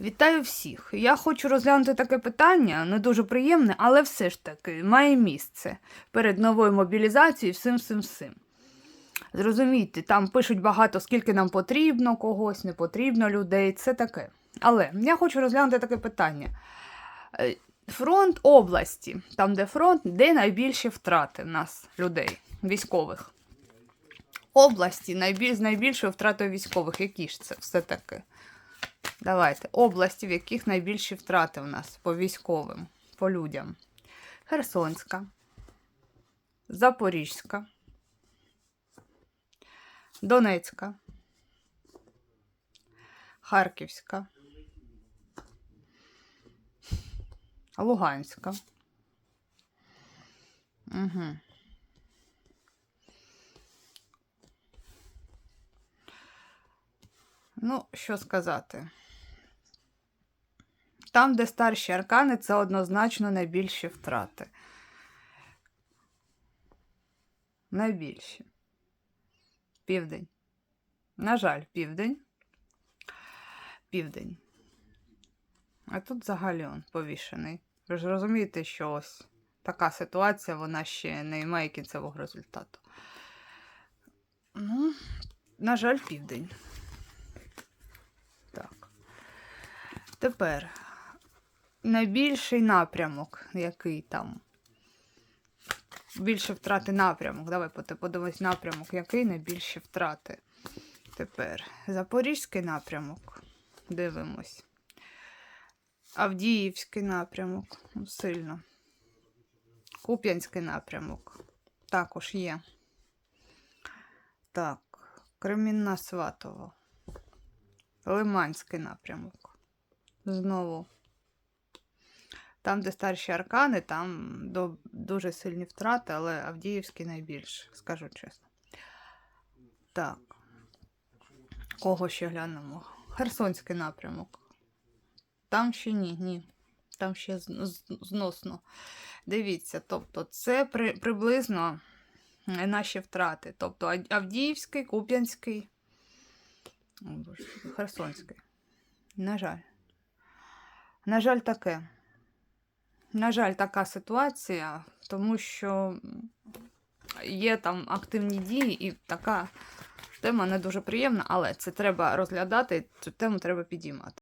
Вітаю всіх! Я хочу розглянути таке питання, не дуже приємне, але все ж таки має місце перед новою мобілізацією всім всім всім. Зрозумійте, там пишуть багато, скільки нам потрібно, когось не потрібно людей, це таке. Але я хочу розглянути таке питання. Е, Фронт області, там, де фронт, де найбільші втрати в нас людей, військових. Області найбіль... з найбільшою втратою військових. Які ж це все таки? Давайте. Області, в яких найбільші втрати у нас по військовим, по людям. Херсонська, Запорізька, Донецька, Харківська, Луганська. Угу. Ну, що сказати. Там, де старші аркани, це однозначно найбільші втрати. Найбільші. Південь. На жаль, південь. Південь. А тут взагалі он повішений. Ви ж розумієте, що ось така ситуація, вона ще не має кінцевого результату. Ну, на жаль, південь. Так. Тепер найбільший напрямок, який там. Більше втрати напрямок. Давай подивимось напрямок, який найбільші втрати. Тепер Запорізький напрямок. Дивимось. Авдіївський напрямок. Ну, Сильно. Куп'янський напрямок. Також є. Так. Кремінна Сватово. Лиманський напрямок. Знову. Там, де старші аркани, там до, дуже сильні втрати, але Авдіївський найбільше, скажу чесно. Так. Кого ще глянемо? Херсонський напрямок. Там ще ні, ні. Там ще зносно. Дивіться, тобто, це при, приблизно наші втрати. Тобто Авдіївський, Куп'янський, Херсонський. На жаль. На жаль, таке. На жаль, така ситуація, тому що є там активні дії, і така тема не дуже приємна, але це треба розглядати, цю тему треба підіймати.